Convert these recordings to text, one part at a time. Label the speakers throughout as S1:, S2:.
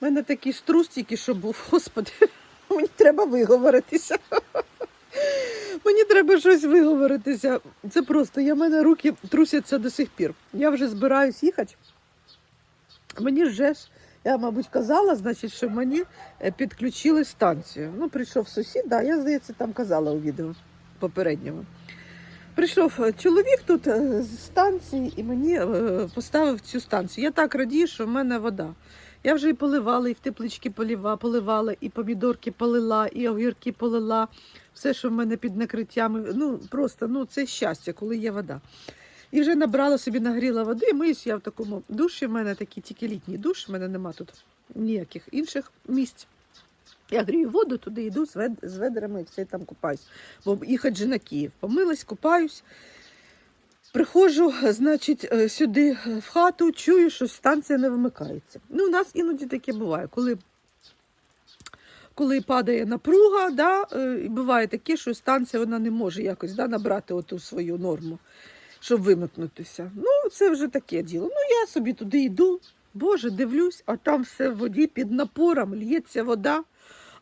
S1: У мене такий струс тільки що був. Господи, мені треба виговоритися. Мені треба щось виговоритися. Це просто, я мене руки трусяться до сих пір. Я вже збираюсь їхати. Мені вже ж, я, мабуть, казала, значить, що мені е, підключили станцію. Ну, прийшов сусід, да, я, здається, там казала у відео попередньому. Прийшов е, чоловік тут е, з станції і мені поставив цю станцію. Я так радію, що в мене вода. Я вже і поливала, і в теплички полива, поливала, і помідорки полила, і огірки полила. Все, що в мене під накриттями. Ну просто ну це щастя, коли є вода. І вже набрала собі, нагріла води. Миюсь я в такому душі. В мене такий тільки літній душ, в мене нема тут ніяких інших місць. Я грію воду, туди йду з ведрами і все там купаюсь. Бо їхати же на Київ. Помилась, купаюсь. Приходжу, значить, е, сюди е, в хату, чую, що станція не вимикається. Ну, у нас іноді таке буває, коли, коли падає напруга, да, е, буває таке, що станція вона не може якось да, набрати оту свою норму, щоб вимикнутися. Ну, це вже таке діло. Ну, я собі туди йду, Боже, дивлюсь, а там все в воді під напором, л'ється вода,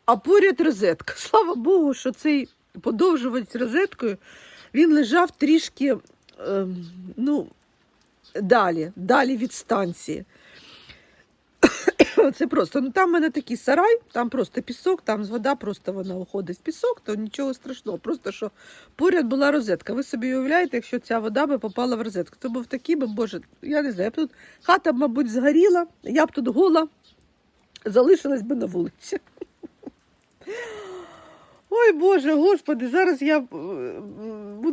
S1: а поряд розетка. Слава Богу, що цей подовжувач розеткою, він лежав трішки ну, далі, далі від станції. Це просто, ну там в мене такий сарай, там просто пісок, там вода просто вона уходить в пісок, то нічого страшного. Просто що поряд була розетка. Ви собі уявляєте, якщо ця вода би попала в розетку, то був такий би, боже, я не знаю, я б тут хата, мабуть, згоріла, я б тут гола залишилась би на вулиці. Ой Боже, Господи, зараз я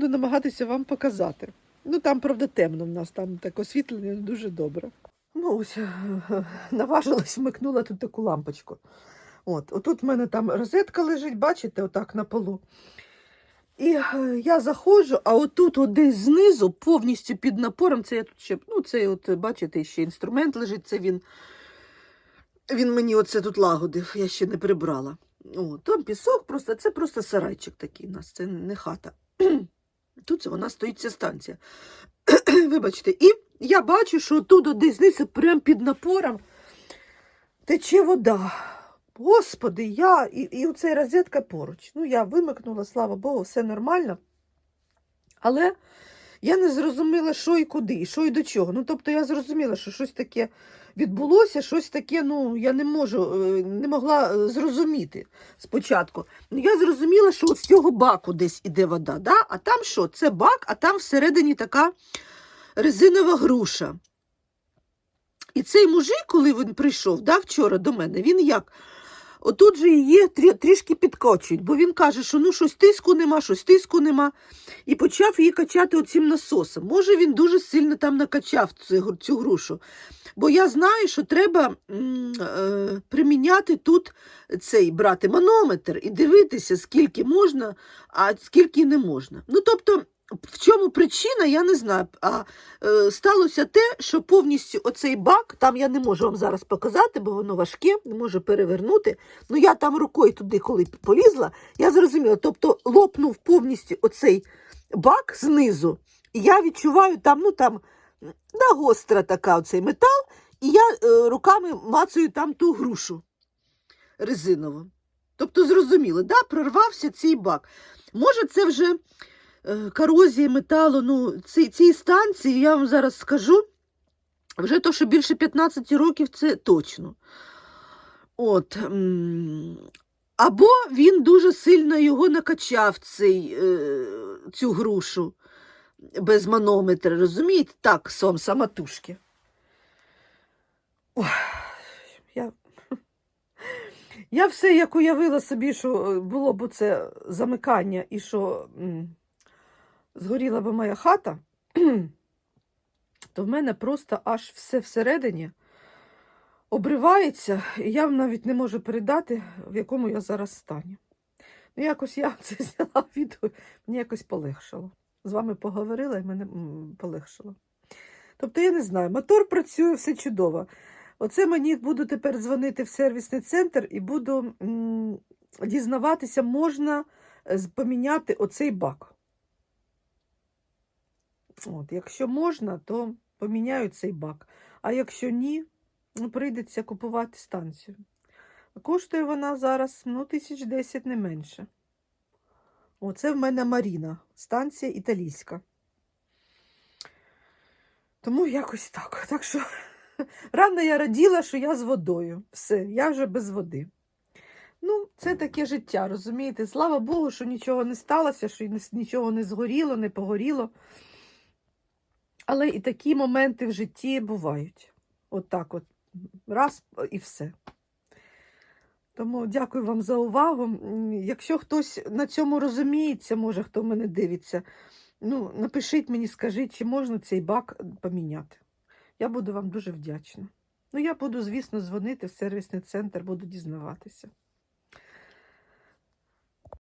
S1: буду намагатися вам показати. Ну там, правда, темно в нас, там так освітлення дуже добре. Ну, ось наважилась, вмикнула тут таку лампочку. От, отут в мене там розетка лежить, бачите, отак на полу. І е, я заходжу, а отут от десь знизу, повністю під напором, це я тут ще, ну, це от, бачите, ще інструмент лежить, це він, він мені оце тут лагодив, я ще не прибрала. О, там пісок, просто, це просто сарайчик такий у нас, це не хата. Тут вона стоїть ця станція. Вибачте, і я бачу, що тут десь прямо під напором, тече вода. Господи, я і, і оцей розетка поруч. Ну, я вимикнула, слава Богу, все нормально. Але я не зрозуміла, що і куди, що і до чого. Ну, тобто я зрозуміла, що щось таке відбулося, щось таке, ну, я не можу, е, не могла е, зрозуміти спочатку. Я зрозуміла, що от з цього баку десь іде вода. Да? А там що? Це бак, а там всередині така резинова груша. І цей мужик, коли він прийшов да, вчора до мене, він як? Отут же її трі- трішки підкочують, бо він каже, що ну щось тиску нема, щось тиску нема. І почав її качати оцим насосом. Може, він дуже сильно там накачав цю, цю грушу. Бо я знаю, що треба е, приміняти тут цей брати манометр і дивитися, скільки можна, а скільки не можна. Ну, тобто, в чому причина, я не знаю. А е, сталося те, що повністю оцей бак, там я не можу вам зараз показати, бо воно важке, не можу перевернути. Ну я там рукою туди, коли полізла, я зрозуміла. Тобто лопнув повністю оцей бак знизу, і я відчуваю там, ну там да, гостра така оцей метал, і я е, руками мацаю там ту грушу резинову. Тобто, зрозуміло, да, прорвався цей бак. Може, це вже е, корозія металу. Ну, ці, цій станції, я вам зараз скажу, вже то, що більше 15 років, це точно. От. Або він дуже сильно його накачав, цей, е, цю грушу без манометра, розумієте? Так, сон самотужки. Ой, я... я все як уявила собі, що е, було б це замикання і що згоріла б моя хата, то в мене просто аж все всередині обривається, і я навіть не можу передати, в якому я зараз стані. Ну, якось я це зняла відео, мені якось полегшало. З вами поговорила і мене м, полегшило. Тобто, я не знаю, мотор працює, все чудово. Оце мені буду тепер дзвонити в сервісний центр і буду дізнаватися, можна е, поміняти оцей бак. От, якщо можна, то поміняю цей бак. А якщо ні, ну, прийдеться купувати станцію. Коштує вона зараз ну, тисяч десять не менше. Оце в мене Маріна, станція італійська. Тому якось так. Так що рано я раділа, що я з водою. Все, я вже без води. Ну, це таке життя, розумієте? Слава Богу, що нічого не сталося, що нічого не згоріло, не погоріло. Але і такі моменти в житті бувають. От так от. Раз і все. Тому дякую вам за увагу. Якщо хтось на цьому розуміється, може, хто мене дивиться, ну, напишіть мені, скажіть, чи можна цей бак поміняти. Я буду вам дуже вдячна. Ну, я буду, звісно, дзвонити в сервісний центр, буду дізнаватися.